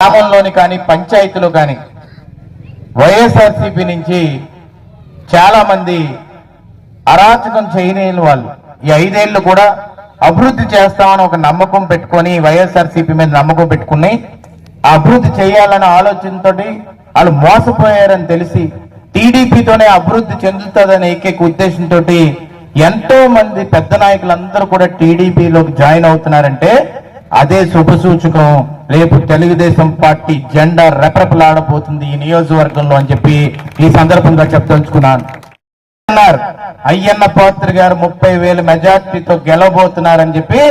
గ్రామంలోని కానీ పంచాయతీలో కానీ వైఎస్ఆర్సీపీ నుంచి చాలా మంది అరాచకం చేయలేని వాళ్ళు. ఈ ఐదేళ్ళు కూడా అభివృద్ధి చేస్తామని ఒక నమ్మకం పెట్టుకొని వైఎస్ఆర్సీపీ మీద నమ్మకం పెట్టుకుని అభివృద్ధి చేయాలనే ఆలోచనతో వాళ్ళు మోసపోయారని తెలిసి టీడీపీతోనే అభివృద్ధి చెందుతుందనే ఏకైక ఉద్దేశంతో ఎంతో మంది పెద్ద నాయకులందరూ కూడా టీడీపీలోకి జాయిన్ అవుతున్నారంటే అదే శుభసూచకం రేపు తెలుగుదేశం పార్టీ జెండా రెపరెపలాడబోతుంది ఈ నియోజకవర్గంలో అని చెప్పి ఈ సందర్భంగా చెప్తలుచుకున్నాను అయ్యన్న పాత్ర గారు ముప్పై వేల మెజార్టీతో గెలవబోతున్నారని చెప్పి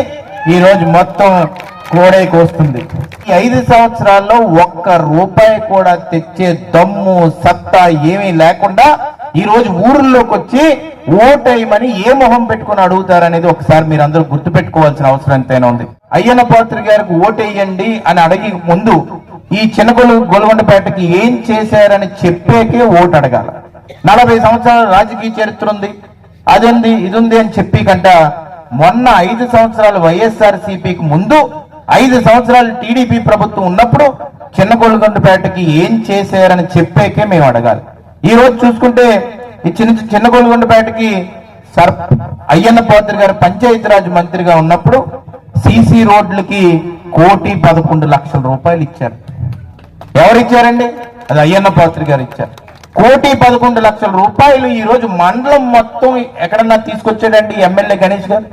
ఈ రోజు మొత్తం కోడైకి వస్తుంది. ఈ ఐదు సంవత్సరాల్లో ఒక్క రూపాయి కూడా తెచ్చే దమ్ము సత్తా ఏమీ లేకుండా ఈ రోజు ఊర్లోకి వచ్చి ఓటేయమని ఏ మొహం పెట్టుకుని అడుగుతారనేది ఒకసారి మీరు అందరూ గుర్తు పెట్టుకోవాల్సిన అవసరం ఎంతైనా ఉంది. అయ్యన్న పాత్రి గారికి ఓటేయండి అని అడిగి ముందు ఈ చిన్న గొలు గొలగొండపేటకి ఏం చేశారని చెప్పేకే ఓటు అడగాల నలభై సంవత్సరాల రాజకీయ చరిత్ర ఉంది. అది ఉంది ఇది ఉంది అని చెప్పి కంట మొన్న ఐదు సంవత్సరాలు వైఎస్ఆర్ సిపికి ముందు ఐదు సంవత్సరాలు టీడీపీ ప్రభుత్వం ఉన్నప్పుడు చిన్న గొల్లుగొండపేటకి ఏం చేశారని చెప్పేకే మేము అడగాలి ఈ రోజు చూసుకుంటే ఈ చిన్న చిన్న గోల్గొండపేటకి సర్ అయ్యన్న పాత్రి గారు పంచాయతీరాజ్ మంత్రిగా ఉన్నప్పుడు సిసి రోడ్లకి కోటి పదకొండు లక్షల రూపాయలు ఇచ్చారు. ఎవరు ఇచ్చారండి అది అయ్యన్న పాత్రి గారు ఇచ్చారు. కోటి పదకొండు లక్షల రూపాయలు ఈ రోజు మండలం మొత్తం ఎక్కడన్నా తీసుకొచ్చాడండి ఎమ్మెల్యే గణేష్ గారు?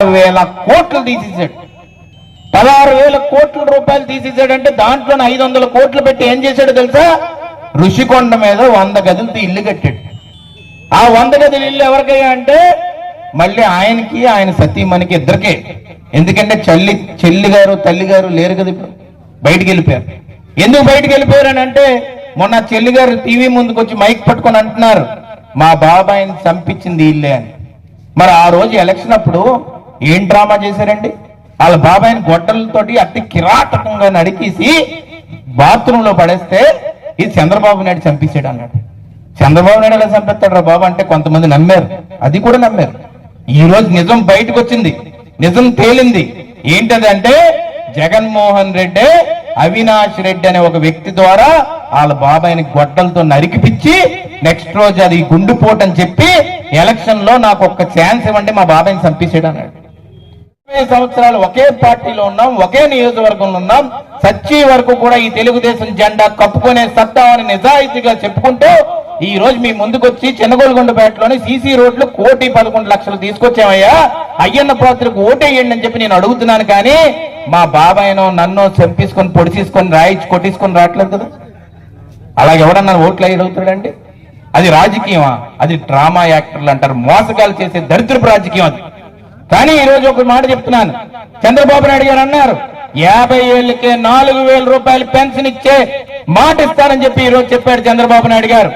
వేల కోట్లు తీసేసాడు పదహారు వేల కోట్ల రూపాయలు తీసేసాడంటే దాంట్లో ఐదు వందల కోట్లు పెట్టి ఏం చేశాడు తెలుసా? ఋషికొండ మీద వంద గదులతో ఇల్లు కట్టాడు. ఆ వంద గదుల ఇల్లు ఎవరికయ్యా అంటే మళ్ళీ ఆయనకి ఆయన సతీమణికి ఇద్దరికే. ఎందుకంటే చెల్లి చెల్లి గారు తల్లి గారు లేరు కదా ఇప్పుడు. బయటికి వెళ్ళిపోయారు. ఎందుకు బయటికి వెళ్ళిపోయారు అని అంటే మొన్న చెల్లి గారు టీవీ ముందుకు వచ్చి మైక్ పట్టుకొని అంటున్నారు మా బాబాయిని చంపించింది ఇల్లే అని. మరి ఆ రోజు ఎలక్షన్ అప్పుడు ఏం డ్రామా చేశారండి? వాళ్ళ బాబాయిని గొడ్డలతోటి అట్టి కిరాటకంగా నడికేసి బాత్రూంలో పడేస్తే ఇది చంద్రబాబు నాయుడు చంపించాడు అన్నాడు. చంద్రబాబు నాయుడు ఎలా చంపిస్తాడు రా బాబు అంటే కొంతమంది నమ్మారు. అది కూడా నమ్మారు. ఈ రోజు నిజం బయటకు వచ్చింది నిజం తేలింది. ఏంటది అంటే జగన్మోహన్ రెడ్డి అవినాష్ రెడ్డి అనే ఒక వ్యక్తి ద్వారా వాళ్ళ బాబాయిని గొడ్డలతో నరికిపిచ్చి నెక్స్ట్ రోజు అది గుండుపోటు అని చెప్పి ఎలక్షన్లో నాకు ఒక్క ఛాన్స్ ఇవ్వండి మా బాబాయిని చంపేసాడు అన్నాడు. ఇరవై సంవత్సరాలు ఒకే పార్టీలో ఉన్నాం ఒకే నియోజకవర్గంలో ఉన్నాం. సచ్చి వరకు కూడా ఈ తెలుగుదేశం జెండా కప్పుకునే సత్తా అని నిజాయితీగా చెప్పుకుంటూ ఈ రోజు మీ ముందుకొచ్చి చిన్నగోలుగొండపేటలోని సీసీ రోడ్లు కోటి పదకొండు లక్షలు తీసుకొచ్చామయ్యా. అయ్యన్న పాత్రకు ఓటేయండి అని చెప్పి నేను అడుగుతున్నాను కానీ మా బాబాయ్నో నన్ను చంపేసుకొని పొడిచేసుకొని రాయించి కొట్టేసుకొని రావట్లేదు కదా. అలా ఎవడన్నా ఓట్లు అయ్యి అడుగుతాడండి అది రాజకీయమా? అది డ్రామా యాక్టర్లు అంటారు. మోసగాలు చేసే దరిద్రపు రాజకీయం అది. కానీ ఈ రోజు ఒక మాట చెప్తున్నాను. చంద్రబాబు నాయుడు గారు అన్నారు యాభై ఏళ్ళకే నాలుగు వేల రూపాయలు పెన్షన్ ఇచ్చే మాట ఇస్తానని చెప్పి ఈ రోజు చెప్పాడు చంద్రబాబు నాయుడు గారు.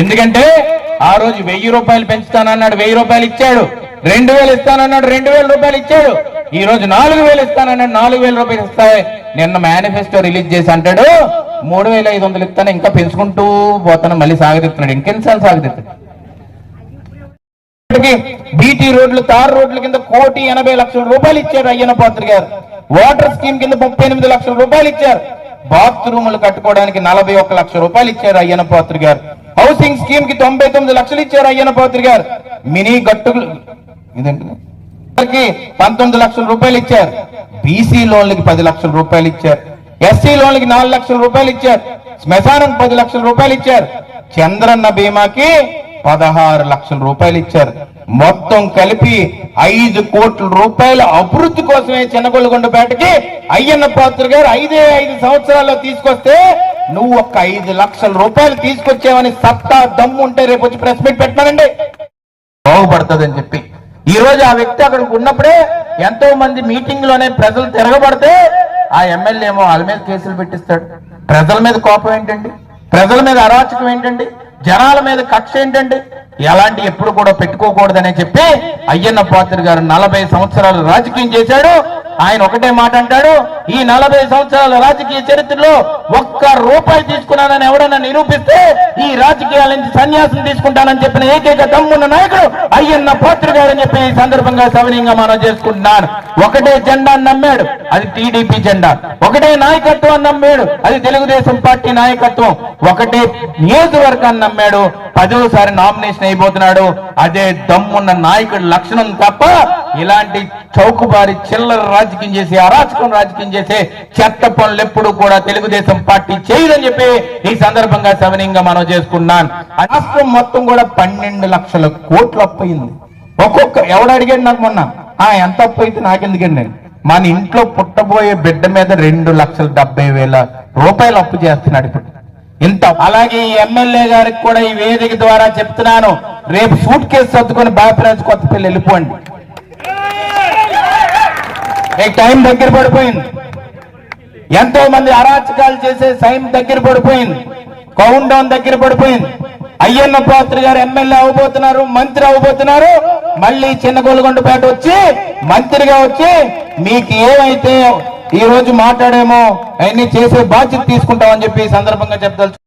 ఎందుకంటే ఆ రోజు వెయ్యి రూపాయలు పెంచుతానన్నాడు వెయ్యి రూపాయలు ఇచ్చాడు. రెండు వేలు ఇస్తానన్నాడు రెండు వేల రూపాయలు ఇచ్చాడు. ఈ రోజు నాలుగు వేలు ఇస్తానన్నాడు నాలుగు వేల రూపాయలు ఇస్తాయి. నిన్న మేనిఫెస్టో రిలీజ్ చేసి అంటాడు మూడు వేల ఐదు వందలు ఇస్తాను ఇంకా పెంచుకుంటూ పోతాను మళ్ళీ సాగతిస్తున్నాడు. ఇంకెన్నిసార్లు సాగతిస్తాడు బీటీ రోడ్లు తార్ రోడ్ల కింద కోటి ఎనభై లక్షల రూపాయలు ఇచ్చారు అయ్యన పాత్ర గారు. వాటర్ స్కీమ్ కింద ముప్పై ఎనిమిది లక్షల రూపాయలు ఇచ్చారు. బాత్రూములు కట్టుకోవడానికి నలభై ఒక్క లక్ష రూపాయలు ఇచ్చారు అయ్యన పాత్రి గారు. హౌసింగ్ స్కీమ్కి తొంభై తొమ్మిది లక్షలు ఇచ్చారు అయ్యన పాత్రి గారు. మినీ గట్టుకులు ఇదేంటి? పంతొమ్మిది లక్షల రూపాయలు ఇచ్చారు. బీసీ లోన్లకి పది లక్షల రూపాయలు ఇచ్చారు. ఎస్సీ లోన్లకి నాలుగు లక్షల రూపాయలు ఇచ్చారు. శ్మశానం పది లక్షల రూపాయలు ఇచ్చారు. చంద్రన్న బీమాకి పదహారు లక్షల రూపాయలు ఇచ్చారు. మొత్తం కలిపి ఐదు కోట్ల రూపాయల అభివృద్ధి కోసమే చిన్నగొల్లగొండపేటకి అయ్యన్న పాత్ర గారు ఐదే ఐదు సంవత్సరాల్లో తీసుకొస్తే నువ్వు ఒక ఐదు లక్షల రూపాయలు తీసుకొచ్చావని సత్తా దమ్ము ఉంటే రేపు వచ్చి ప్రెస్ మీట్ పెట్టానండి బాగుపడుతుందని చెప్పి. ఈ రోజు ఆ వ్యక్తి అక్కడికి ఉన్నప్పుడే ఎంతో మంది మీటింగ్లోనే ప్రజలు తిరగబడితే ఆ ఎమ్మెల్యే ఏమో వాళ్ళ మీద కేసులు పెట్టిస్తాడు. ప్రజల మీద కోపం ఏంటండి? ప్రజల మీద అరాచకం ఏంటండి? జనాల మీద కక్ష ఏంటండి? ఎలాంటి ఎప్పుడు కూడా పెట్టుకోకూడదనే చెప్పి అయ్యన్న పాత్ర గారు నలభై సంవత్సరాలు రాజకీయం చేశాడు. ఆయన ఒకటే మాట అంటాడు ఈ నలభై సంవత్సరాల రాజకీయ చరిత్రలో ఒక్క రూపాయి తీసుకున్నానని ఎవడన్నా నిరూపిస్తే ఈ రాజకీయాల నుంచి సన్యాసం తీసుకుంటానని చెప్పిన ఏకైక తమ్మున్న నాయకుడు అయ్యన్న పాత్ర గారు అని చెప్పి ఈ సందర్భంగా సవనీయంగా మనం చేసుకుంటున్నాను. ఒకటే జెండా నమ్మాడు అది టీడీపీ జెండా. ఒకటే నాయకత్వం నమ్మాడు అది తెలుగుదేశం పార్టీ నాయకత్వం. ఒకటే నియోజకవర్గాన్ని నమ్మాడు పదవసారి నామినేషన్ అయిపోతున్నాడు. అదే దమ్మున్న నాయకుడి లక్షణం తప్ప ఇలాంటి చౌకుబారి చిల్లర రాజకీయం చేసి అరాచకం రాజకీయం చేసే చెత్త పనులు ఎప్పుడు కూడా తెలుగుదేశం పార్టీ చేయదని చెప్పి ఈ సందర్భంగా సవనీయంగా మనం చేసుకున్నాను. రాష్ట్రం మొత్తం కూడా పన్నెండు లక్షల కోట్లు అప్పయింది. ఒక్కొక్క ఎవడు అడిగాడు నాకు మొన్న? ఆ ఎంత అప్పు అయితే నాకెందుకండి మన ఇంట్లో పుట్టబోయే బిడ్డ మీద రెండు లక్షల డెబ్బై వేల రూపాయలు అప్పు చేస్తున్నాడు ఇప్పుడు. ఇంత అలాగే ఈ ఎమ్మెల్యే గారికి కూడా ఈ వేదిక ద్వారా చెప్తున్నాను రేపు సూట్ కేసు సర్దుకొని బాపిరాజు కొత్తపల్లి వెళ్ళిపోండి. మీకు టైం దగ్గర పడిపోయింది? ఎంతో మంది అరాచకాలు చేసే టైం దగ్గర పడిపోయింది. కౌంట్ డౌన్ దగ్గర పడిపోయింది. అయ్యన్న పాత్ర గారు ఎమ్మెల్యే అవబోతున్నారు మంత్రి అవబోతున్నారు. మళ్ళీ చిన్న గోలుగొండపేట వచ్చి మంత్రిగా వచ్చి మీకు ఏమైతే ఈ రోజు మాట్లాడేమో అవన్నీ చేసే బాధ్యత తీసుకుంటామని చెప్పి సందర్భంగా చెప్తారు